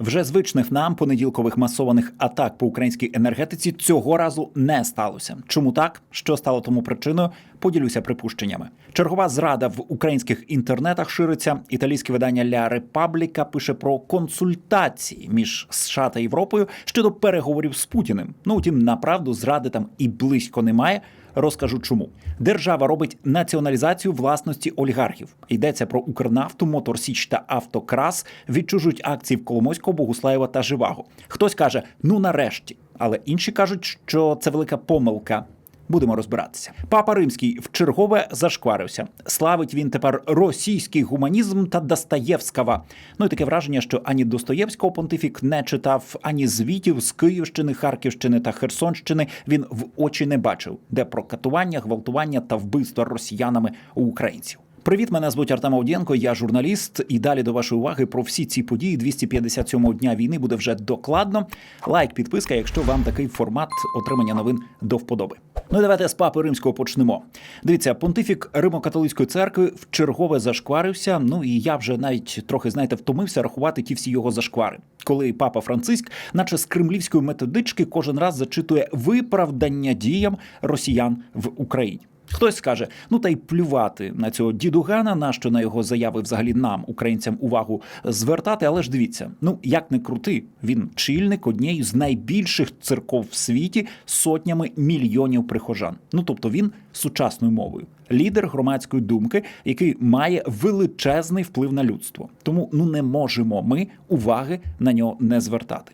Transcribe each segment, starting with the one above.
Вже звичних нам понеділкових масованих атак по українській енергетиці цього разу не сталося. Чому так? Що стало тому причиною? Поділюся припущеннями. Чергова зрада в українських інтернетах шириться. Італійське видання Ля Репабліка пише про консультації між США та Європою щодо переговорів з Путіним. Ну втім, направду зради там і близько немає. Розкажу чому держава робить націоналізацію власності олігархів. Йдеться про Укрнафту, Моторсіч та Автокрас відчужують акції в Коломойського, Богуслаєва та Живаго. Хтось каже: ну нарешті, але інші кажуть, що це велика помилка. Будемо розбиратися. Папа Римський вчергове зашкварився. Славить він тепер російський гуманізм та Достоєвського. Ну і таке враження, що ані Достоєвського понтифік не читав, ані звітів з Київщини, Харківщини та Херсонщини він в очі не бачив, де про катування, гвалтування та вбивство росіянами у українців. Привіт, мене звуть Артем Авдієнко, я журналіст. І далі до вашої уваги про всі ці події 257-го дня війни буде вже докладно. Лайк, підписка, якщо вам такий формат отримання новин до вподоби. Ну і давайте з папи римського почнемо. Дивіться, понтифік Римо-католицької церкви вчергове зашкварився. Ну і я вже навіть трохи знаєте втомився рахувати ті всі його зашквари. Коли папа Франциск, наче з кремлівської методички, кожен раз зачитує виправдання діям росіян в Україні. Хтось скаже, ну та й плювати на цього дідугана, нащо на його заяви взагалі нам, українцям, увагу звертати. Але ж дивіться, ну як не крути, він чільник однієї з найбільших церков в світі сотнями мільйонів прихожан. Ну тобто він сучасною мовою, лідер громадської думки, який має величезний вплив на людство. Тому ну не можемо ми уваги на нього не звертати.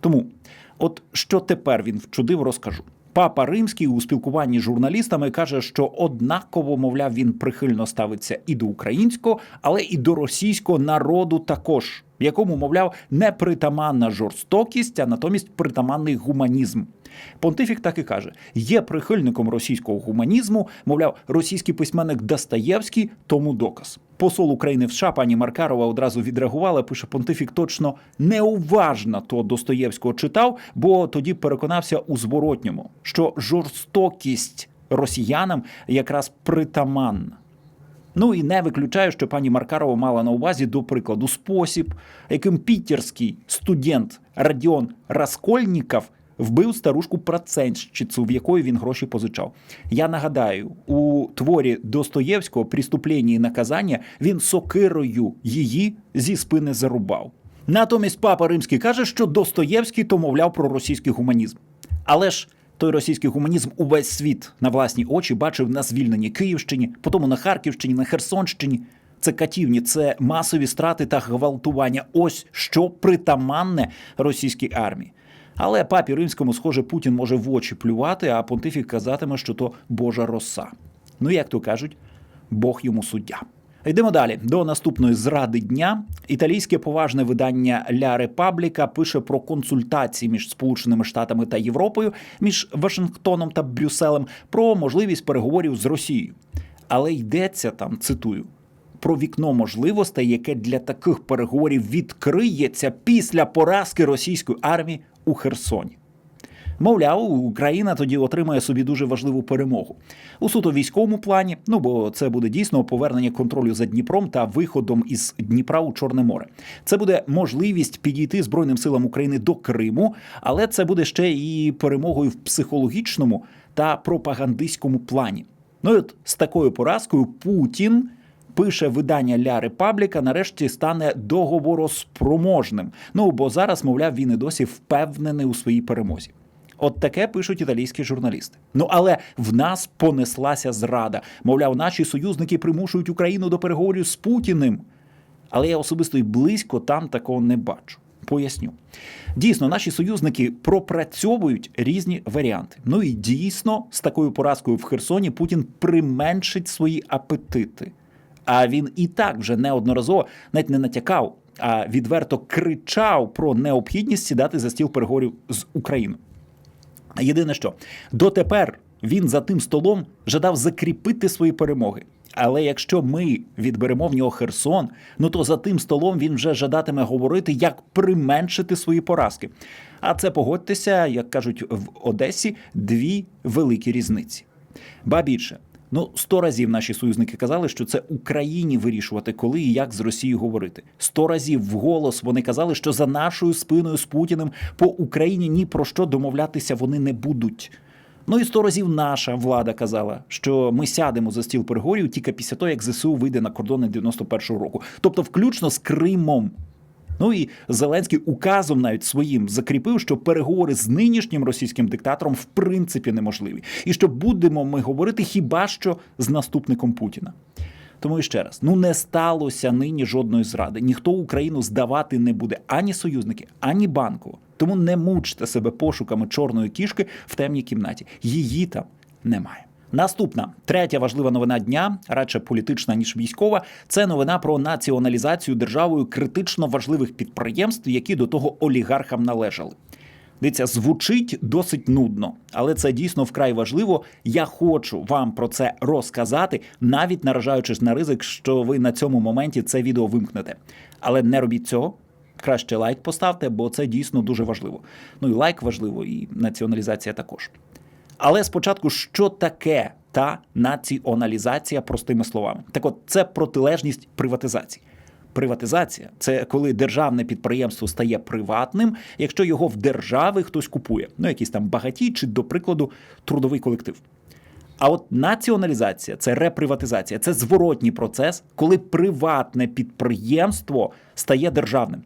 Тому, от що тепер він вчудив, розкажу. Папа Римський у спілкуванні з журналістами каже, що однаково, мовляв, він прихильно ставиться і до українського, але і до російського народу також, якому, мовляв, не притаманна жорстокість, а натомість притаманний гуманізм. Понтифік так і каже: є прихильником російського гуманізму, мовляв, російський письменник Достоєвський тому доказ. Посол України в США пані Маркарова одразу відреагувала. Пише Понтифік точно неуважно то Достоєвського читав, бо тоді переконався у зворотньому, що жорстокість росіянам якраз притаманна. Ну і не виключаю, що пані Маркарова мала на увазі, до прикладу, спосіб, яким пітерський студент Радіон Раскольніков вбив старушку процентщицю, в якої він гроші позичав. Я нагадаю, у творі Достоєвського «Преступлення і наказання він сокирою її зі спини зарубав. Натомість папа Римський каже, що Достоєвський то мовляв про російський гуманізм. Але ж той російський гуманізм увесь світ на власні очі бачив на звільненні Київщині, потім на Харківщині, на Херсонщині. Це катівні, це масові страти та гвалтування. Ось що притаманне російській армії. Але папі римському, схоже, Путін може в очі плювати, а понтифік казатиме, що то Божа роса. Ну, як то кажуть, Бог йому суддя. Йдемо далі до наступної зради дня. Італійське поважне видання Ля Репабліка пише про консультації між Сполученими Штатами та Європою, між Вашингтоном та Брюсселем про можливість переговорів з Росією. Але йдеться там, цитую, про вікно можливостей, яке для таких переговорів відкриється після поразки російської армії у Херсоні. Мовляв, Україна тоді отримає собі дуже важливу перемогу у суто військовому плані. Ну бо це буде дійсно повернення контролю за Дніпром та виходом із Дніпра у Чорне море. Це буде можливість підійти збройним силам України до Криму, але це буде ще і перемогою в психологічному та пропагандистському плані. Ну і от з такою поразкою Путін. Пише видання Ля Репабліка, нарешті стане договороспроможним. Ну бо зараз, мовляв, він і досі впевнений у своїй перемозі. От таке пишуть італійські журналісти. Ну але в нас понеслася зрада. Мовляв, наші союзники примушують Україну до переговорів з Путіним. Але я особисто і близько там такого не бачу. Поясню. Дійсно, наші союзники пропрацьовують різні варіанти. Ну і дійсно, з такою поразкою в Херсоні Путін применшить свої апетити. А він і так вже неодноразово навіть не натякав, а відверто кричав про необхідність сідати за стіл переговорів з Україною. Єдине що дотепер він за тим столом жадав закріпити свої перемоги. Але якщо ми відберемо в нього Херсон, ну то за тим столом він вже жадатиме говорити, як применшити свої поразки. А це погодьтеся, як кажуть в Одесі, дві великі різниці. Ба більше, Ну, сто разів наші союзники казали, що це Україні вирішувати, коли і як з Росією говорити. Сто разів вголос вони казали, що за нашою спиною з Путіним по Україні ні про що домовлятися вони не будуть. Ну і сто разів наша влада казала, що ми сядемо за стіл переговорів тільки після того, як ЗСУ вийде на кордони 91-го року, тобто, включно з Кримом. Ну і Зеленський указом навіть своїм закріпив, що переговори з нинішнім російським диктатором в принципі неможливі, і що будемо ми говорити хіба що з наступником Путіна. Тому і ще раз, ну не сталося нині жодної зради. Ніхто Україну здавати не буде ані союзники, ані банку. Тому не мучте себе пошуками чорної кішки в темній кімнаті. Її там немає. Наступна третя важлива новина дня, радше політична ніж військова. Це новина про націоналізацію державою критично важливих підприємств, які до того олігархам належали. Дивіться, звучить досить нудно, але це дійсно вкрай важливо. Я хочу вам про це розказати, навіть наражаючись на ризик, що ви на цьому моменті це відео вимкнете. Але не робіть цього. Краще лайк поставте, бо це дійсно дуже важливо. Ну і лайк важливо, і націоналізація також. Але спочатку, що таке та націоналізація простими словами? Так от це протилежність приватизації. Приватизація це коли державне підприємство стає приватним, якщо його в держави хтось купує, ну якийсь там багатій чи, до прикладу, трудовий колектив. А от націоналізація це реприватизація, це зворотній процес, коли приватне підприємство стає державним.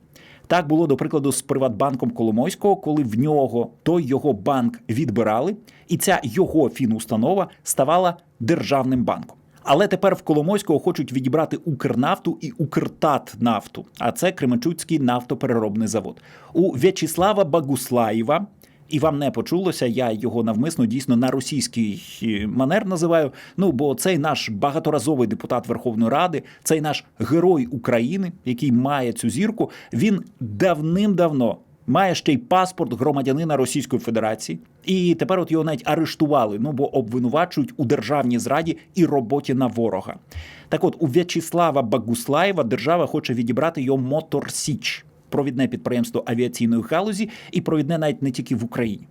Так було, до прикладу, з Приватбанком Коломойського, коли в нього той його банк відбирали, і ця його фінустанова ставала державним банком. Але тепер в Коломойського хочуть відібрати Укрнафту і Укртатнафту, а це Кременчуцький нафтопереробний завод. У В'ячеслава Багуслаєва, і вам не почулося, я його навмисно дійсно на російський е, манер називаю. Ну бо цей наш багаторазовий депутат Верховної Ради, цей наш герой України, який має цю зірку, він давним-давно. Має ще й паспорт громадянина Російської Федерації, і тепер от його навіть арештували. Ну бо обвинувачують у державній зраді і роботі на ворога. Так, от у В'ячеслава Багуслаєва держава хоче відібрати його Мотор Січ, провідне підприємство авіаційної галузі, і провідне навіть не тільки в Україні.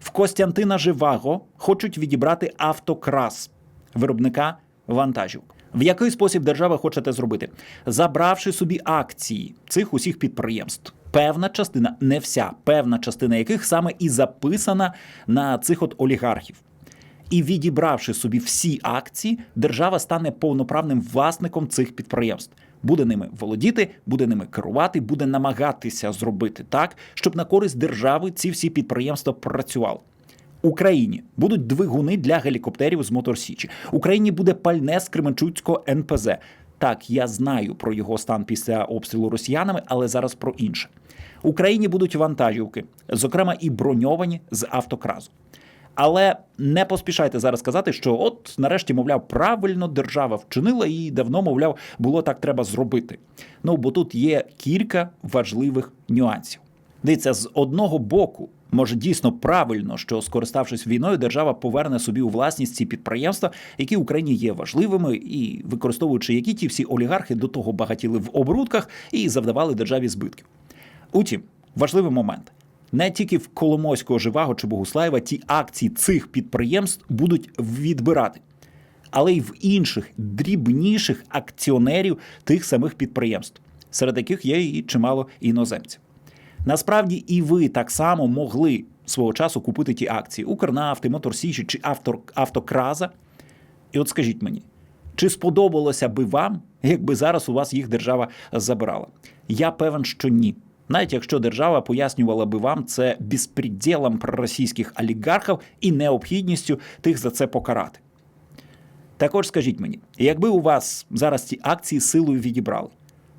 В Костянтина Живаго хочуть відібрати автокрас виробника вантажівок. В який спосіб держава хоче це зробити, забравши собі акції цих усіх підприємств. Певна частина, не вся, певна частина яких саме і записана на цих от олігархів. І відібравши собі всі акції, держава стане повноправним власником цих підприємств. Буде ними володіти, буде ними керувати, буде намагатися зробити так, щоб на користь держави ці всі підприємства працювали. Україні будуть двигуни для гелікоптерів з Моторсічі. Україні буде пальне з Кременчуцького НПЗ. Так, я знаю про його стан після обстрілу росіянами, але зараз про інше. Україні будуть вантажівки, зокрема і броньовані з автокразу. Але не поспішайте зараз сказати, що от нарешті, мовляв, правильно держава вчинила і давно, мовляв, було так треба зробити. Ну бо тут є кілька важливих нюансів. Дивіться, з одного боку, може дійсно правильно, що скориставшись війною, держава поверне собі у власність ці підприємства, які в Україні є важливими, і використовуючи які ті всі олігархи до того багатіли в оборудках і завдавали державі збитків. Утім, важливий момент. Не тільки в Коломойського Живаго чи Богуслаєва ті акції цих підприємств будуть відбирати, але й в інших дрібніших акціонерів тих самих підприємств, серед яких є і чимало іноземців. Насправді і ви так само могли свого часу купити ті акції Укрнафти, Моторсічі чи Автор, Автокраза. І от скажіть мені, чи сподобалося би вам, якби зараз у вас їх держава забирала? Я певен, що ні. Навіть якщо держава пояснювала би вам це безпреділом проросійських олігархів і необхідністю тих за це покарати. Також скажіть мені, якби у вас зараз ці акції силою відібрали,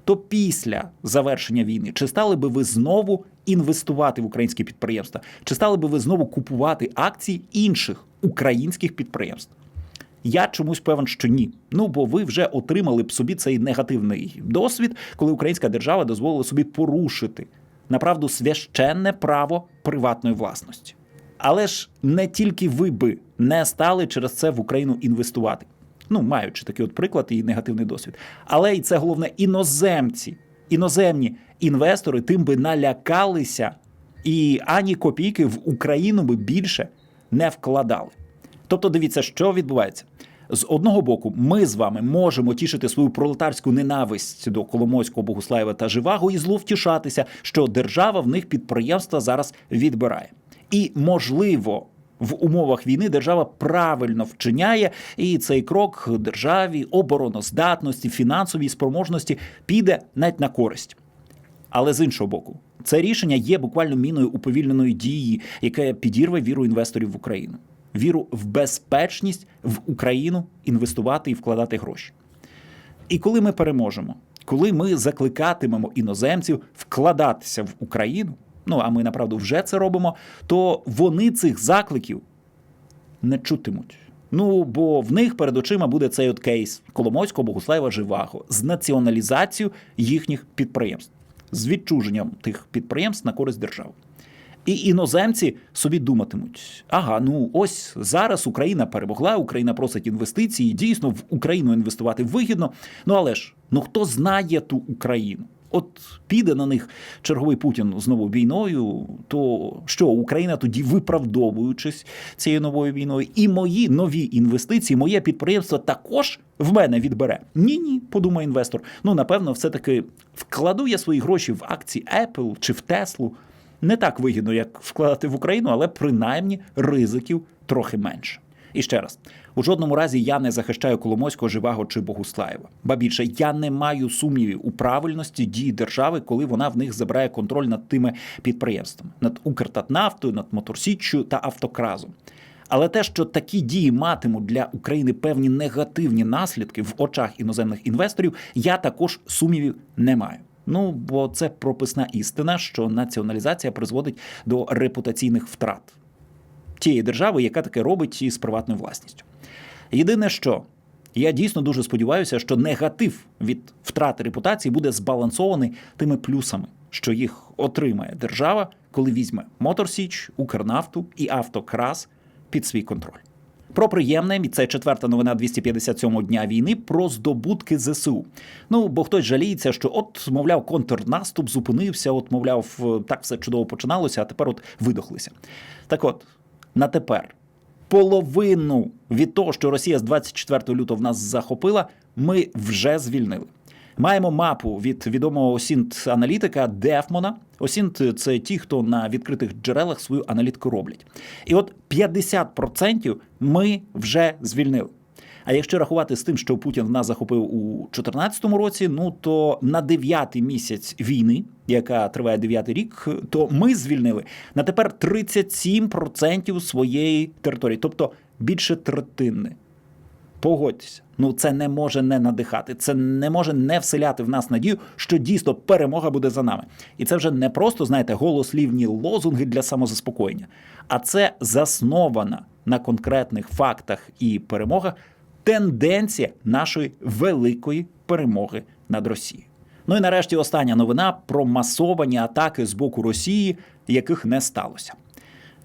то після завершення війни чи стали би ви знову інвестувати в українські підприємства, чи стали би ви знову купувати акції інших українських підприємств? Я чомусь певен, що ні. Ну бо ви вже отримали б собі цей негативний досвід, коли українська держава дозволила собі порушити направду священне право приватної власності. Але ж не тільки ви би не стали через це в Україну інвестувати. Ну, маючи такий от приклад і негативний досвід. Але і це головне іноземці, іноземні інвестори тим би налякалися, і ані копійки в Україну би більше не вкладали. Тобто, дивіться, що відбувається. з одного боку, ми з вами можемо тішити свою пролетарську ненависть до Коломойського, Богуслаєва та Живаго і зловтішатися, що держава в них підприємства зараз відбирає. І можливо. В умовах війни держава правильно вчиняє, і цей крок державі, обороноздатності, фінансовій спроможності піде навіть на користь. Але з іншого боку, це рішення є буквально міною уповільненої дії, яке підірве віру інвесторів в Україну, віру в безпечність в Україну інвестувати і вкладати гроші. І коли ми переможемо, коли ми закликатимемо іноземців вкладатися в Україну, ну а ми направду вже це робимо, то вони цих закликів не чутимуть. Ну, бо в них перед очима буде цей от кейс Коломойського, Богуслаєва, Живаго з націоналізацією їхніх підприємств, з відчуженням тих підприємств на користь держави. І іноземці собі думатимуть: ага, ну ось зараз Україна перемогла, Україна просить інвестиції. Дійсно, в Україну інвестувати вигідно. Ну але ж ну хто знає ту Україну? От піде на них черговий Путін знову війною, то що Україна тоді, виправдовуючись цією новою війною, і мої нові інвестиції, моє підприємство також в мене відбере. Ні, ні, подумає інвестор. Ну напевно, все таки вкладу я свої гроші в акції Apple чи в Теслу. Не так вигідно, як вкладати в Україну, але принаймні ризиків трохи менше. І ще раз, у жодному разі я не захищаю Коломойського, Живаго чи Богуслаєва. Ба більше я не маю сумнівів у правильності дії держави, коли вона в них забирає контроль над тими підприємствами, над Укртатнафтою, над Моторсіччю та Автокразом. Але те, що такі дії матимуть для України певні негативні наслідки в очах іноземних інвесторів, я також сумнівів не маю. Ну бо це прописна істина, що націоналізація призводить до репутаційних втрат тієї держави, яка таке робить із приватною власністю. Єдине, що я дійсно дуже сподіваюся, що негатив від втрати репутації буде збалансований тими плюсами, що їх отримає держава, коли візьме Моторсіч, Укрнафту і Автокрас під свій контроль. Про приємне, і це четверта новина 257-го дня війни про здобутки ЗСУ. Ну бо хтось жаліється, що от, мовляв, контрнаступ зупинився, от, мовляв, так все чудово починалося, а тепер от видохлися. Так от, на тепер половину від того, що Росія з 24 лютого в нас захопила, ми вже звільнили. Маємо мапу від відомого осінт аналітика Дефмона. Осінт це ті, хто на відкритих джерелах свою аналітику роблять. І от 50% ми вже звільнили. А якщо рахувати з тим, що Путін в нас захопив у 2014 році, ну то на дев'ятий місяць війни, яка триває дев'ятий рік, то ми звільнили на тепер 37% своєї території, тобто більше третини. Погодьтеся, ну це не може не надихати, це не може не вселяти в нас надію, що дійсно перемога буде за нами. І це вже не просто, знаєте, голослівні лозунги для самозаспокоєння, а це заснована на конкретних фактах і перемогах тенденція нашої великої перемоги над Росією. Ну і нарешті остання новина про масовані атаки з боку Росії, яких не сталося.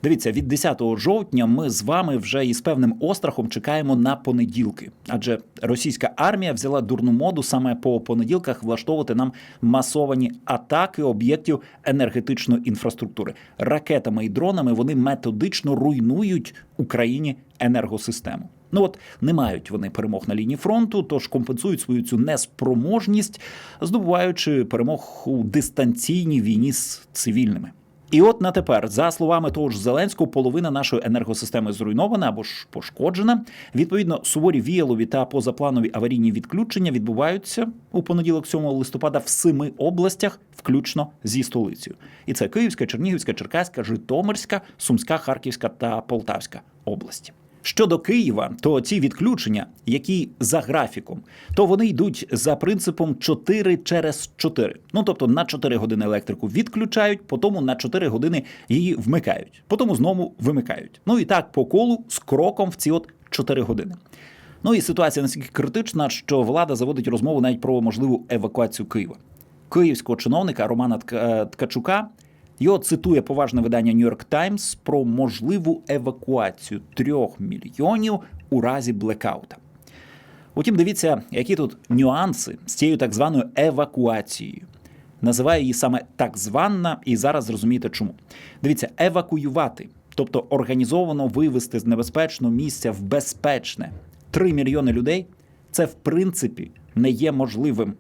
Дивіться, від 10 жовтня ми з вами вже із певним острахом чекаємо на понеділки, адже російська армія взяла дурну моду саме по понеділках влаштовувати нам масовані атаки об'єктів енергетичної інфраструктури. Ракетами і дронами вони методично руйнують Україні енергосистему. Ну от не мають вони перемог на лінії фронту, тож компенсують свою цю неспроможність, здобуваючи перемог у дистанційній війні з цивільними. І от на тепер, за словами того ж Зеленського, половина нашої енергосистеми зруйнована або ж пошкоджена. Відповідно, суворі віялові та позапланові аварійні відключення відбуваються у понеділок, 7 листопада, в семи областях, включно зі столицею. І це Київська, Чернігівська, Черкаська, Житомирська, Сумська, Харківська та Полтавська області. Щодо Києва, то ці відключення, які за графіком, то вони йдуть за принципом 4 через 4. Ну тобто на 4 години електрику відключають, потім на 4 години її вмикають, потім знову вимикають. Ну і так по колу з кроком в ці от 4 години. Ну і ситуація настільки критична, що влада заводить розмову навіть про можливу евакуацію Києва. Київського чиновника Романа Ткачука його цитує поважне видання York Times про можливу евакуацію трьох мільйонів у разі блекаута. Утім, дивіться, які тут нюанси з цією так званою евакуацією. Називаю її саме так звана, і зараз зрозумієте чому. Дивіться, евакуювати, тобто організовано вивести з небезпечного місця в безпечне, 3 мільйони людей, це в принципі не є можливим.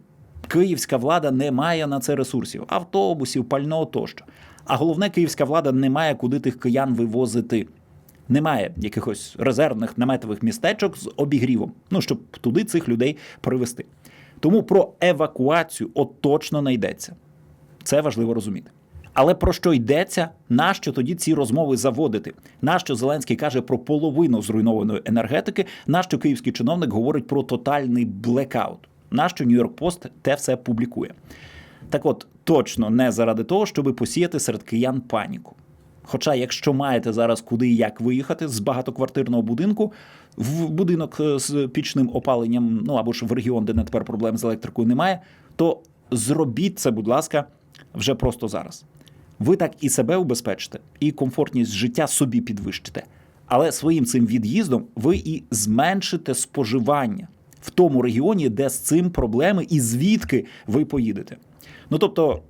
Київська влада не має на це ресурсів, автобусів, пального тощо. А головне, київська влада не має куди тих киян вивозити. Немає якихось резервних наметових містечок з обігрівом, ну щоб туди цих людей привезти. Тому про евакуацію от точно не йдеться. Це важливо розуміти. Але про що йдеться? Нащо тоді ці розмови заводити? Нащо Зеленський каже про половину зруйнованої енергетики? Нащо київський чиновник говорить про тотальний блекаут? Нащо Нью-Йорк Пост те все публікує? Так от, точно не заради того, щоб посіяти серед киян паніку. Хоча, якщо маєте зараз куди і як виїхати з багатоквартирного будинку в будинок е, з пічним опаленням, ну або ж в регіон, де не тепер проблем з електрикою немає, то зробіть це, будь ласка, вже просто зараз. Ви так і себе убезпечите, і комфортність життя собі підвищите. Але своїм цим від'їздом ви і зменшите споживання в тому регіоні, де з цим проблеми, і звідки ви поїдете. Ну тобто,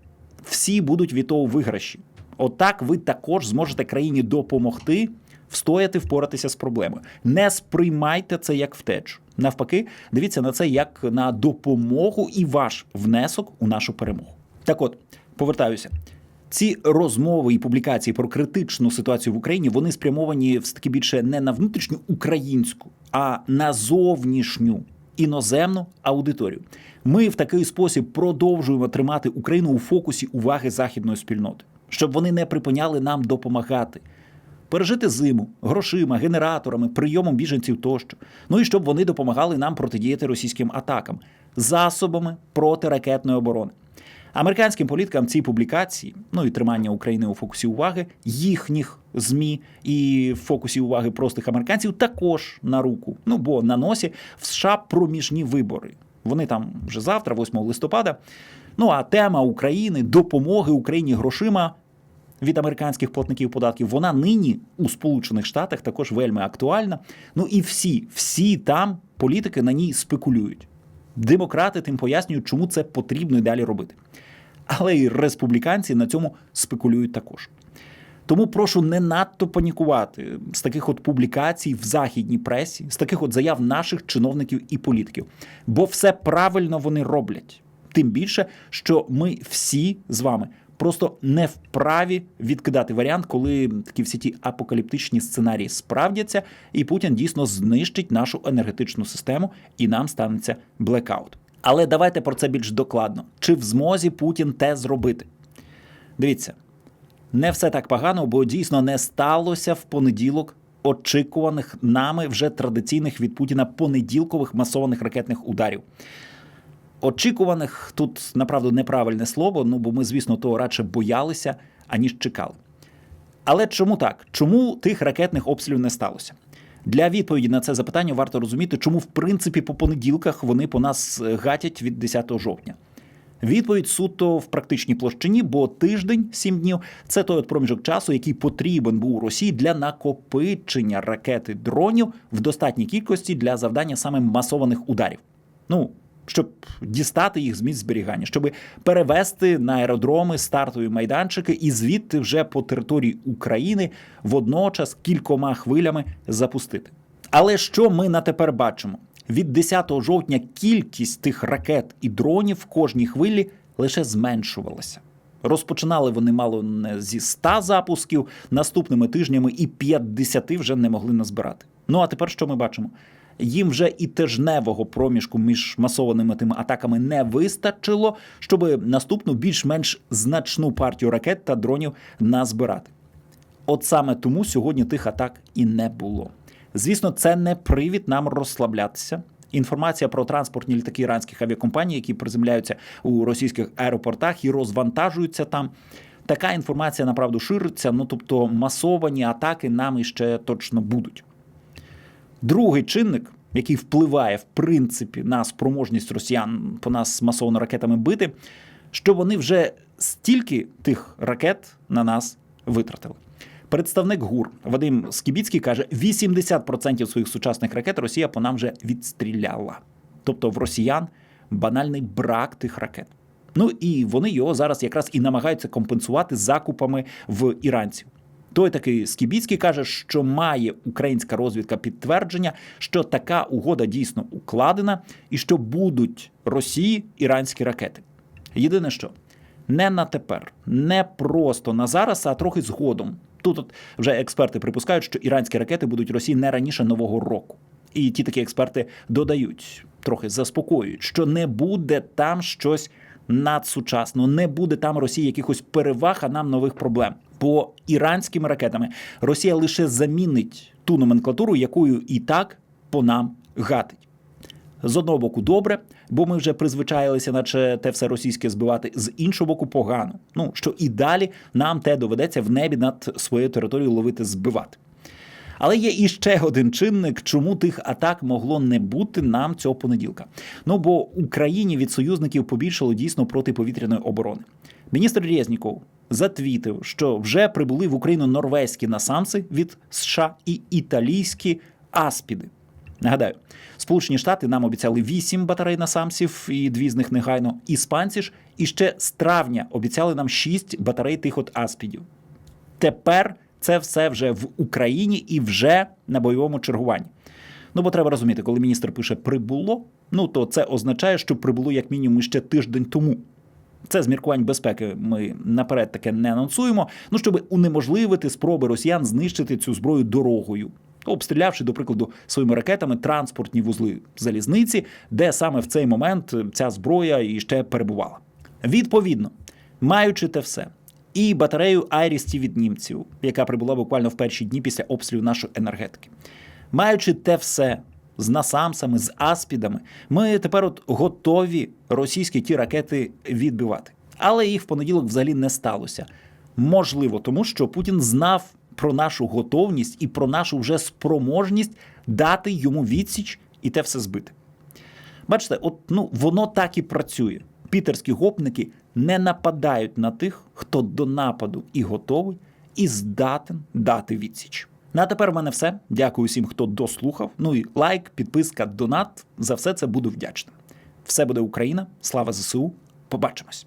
всі будуть від того виграші. Отак ви також зможете країні допомогти встояти, впоратися з проблемою. Не сприймайте це як втечу. Навпаки, дивіться на це як на допомогу і ваш внесок у нашу перемогу. Так от, повертаюся. Ці розмови і публікації про критичну ситуацію в Україні вони спрямовані все таки більше не на внутрішню українську, а на зовнішню іноземну аудиторію. Ми в такий спосіб продовжуємо тримати Україну у фокусі уваги західної спільноти, щоб вони не припиняли нам допомагати. Пережити зиму грошима, генераторами, прийомом біженців тощо. Ну і щоб вони допомагали нам протидіяти російським атакам, засобами протиракетної оборони. Американським політикам ці публікації, ну і тримання України у фокусі уваги, їхніх змі і в фокусі уваги простих американців також на руку. Ну бо на носі в США проміжні вибори. Вони там вже завтра, 8 листопада. Ну а тема України, допомоги Україні грошима від американських платників податків, вона нині у Сполучених Штатах також вельми актуальна. Ну і всі, всі там політики на ній спекулюють. Демократи тим пояснюють, чому це потрібно і далі робити. Але і республіканці на цьому спекулюють також. Тому прошу не надто панікувати з таких от публікацій в західній пресі, з таких от заяв наших чиновників і політиків. Бо все правильно вони роблять. Тим більше, що ми всі з вами просто не вправі відкидати варіант, коли такі всі ті апокаліптичні сценарії справдяться, і Путін дійсно знищить нашу енергетичну систему, і нам станеться блекаут. Але давайте про це більш докладно. Чи в змозі Путін те зробити? Дивіться, не все так погано, бо дійсно не сталося в понеділок очікуваних нами вже традиційних від Путіна понеділкових масованих ракетних ударів. Очікуваних тут направду неправильне слово, ну бо ми, звісно, того радше боялися, аніж чекали. Але чому так? Чому тих ракетних обстрілів не сталося? Для відповіді на це запитання варто розуміти, чому в принципі по понеділках вони по нас гатять від 10 жовтня. Відповідь суто в практичній площині, бо тиждень, сім днів це той от проміжок часу, який потрібен був Росії для накопичення ракети дронів в достатній кількості для завдання саме масованих ударів. Ну щоб дістати їх з місць зберігання, щоб перевести на аеродроми стартові майданчики і звідти вже по території України водночас кількома хвилями запустити. Але що ми на тепер бачимо? Від 10 жовтня кількість тих ракет і дронів в кожній хвилі лише зменшувалася. Розпочинали вони мало не зі 100 запусків, наступними тижнями і 50 вже не могли назбирати. Ну а тепер що ми бачимо? Їм вже і тижневого проміжку між масованими тими атаками не вистачило, щоб наступну більш-менш значну партію ракет та дронів назбирати. От саме тому сьогодні тих атак і не було. Звісно, це не привід нам розслаблятися. Інформація про транспортні літаки іранських авіакомпаній, які приземляються у російських аеропортах і розвантажуються там. Така інформація направду шириться. Ну тобто масовані атаки нам іще точно будуть. Другий чинник, який впливає в принципі на спроможність росіян по нас масовано ракетами бити, що вони вже стільки тих ракет на нас витратили. Представник ГУР Вадим Скібіцький каже: 80% своїх сучасних ракет Росія по нам вже відстріляла. Тобто в росіян банальний брак тих ракет. Ну і вони його зараз якраз і намагаються компенсувати закупами в іранців. Той такий Скібіцький каже, що має українська розвідка підтвердження, що така угода дійсно укладена, і що будуть Росії іранські ракети. Єдине що не на тепер, не просто на зараз, а трохи згодом. Тут от вже експерти припускають, що іранські ракети будуть Росії не раніше нового року. І ті такі експерти додають, трохи заспокоюють, що не буде там щось надсучасно, не буде там Росії якихось переваг, а нам нових проблем. Бо іранськими ракетами Росія лише замінить ту номенклатуру, якою і так по нам гатить. З одного боку, добре, бо ми вже призвичаїлися, наче те все російське збивати. З іншого боку, погано. Ну що і далі нам те доведеться в небі над своєю територією ловити збивати. Але є іще один чинник, чому тих атак могло не бути нам цього понеділка. Ну бо Україні від союзників побільшало дійсно протиповітряної оборони. Міністр Резніков затвітив, що вже прибули в Україну норвезькі насамси від США і італійські аспіди. Нагадаю, Сполучені Штати нам обіцяли 8 батарей насамсів, і дві з них негайно. Іспанці ж і ще з травня обіцяли нам 6 батарей тих от аспідів. Тепер це все вже в Україні і вже на бойовому чергуванні. Ну бо треба розуміти, коли міністр пише прибуло, ну то це означає, що прибуло як мінімум ще тиждень тому. Це з міркувань безпеки ми наперед таке не анонсуємо. Ну щоб унеможливити спроби росіян знищити цю зброю дорогою, обстрілявши, до прикладу, своїми ракетами транспортні вузли залізниці, де саме в цей момент ця зброя і ще перебувала. Відповідно, маючи те все. І батарею Айрісті від німців, яка прибула буквально в перші дні після обстрілу нашої енергетики. Маючи те все з насамсами, з аспідами, ми тепер от готові російські ті ракети відбивати. Але їх в понеділок взагалі не сталося. Можливо, тому що Путін знав про нашу готовність і про нашу вже спроможність дати йому відсіч і те все збити. Бачите, от ну воно так і працює. Пітерські гопники не нападають на тих, хто до нападу і готовий, і здатен дати відсіч. Ну а тепер в мене все. Дякую всім, хто дослухав. Ну і лайк, підписка, донат. За все це буду вдячним. Все буде Україна. Слава ЗСУ. Побачимось.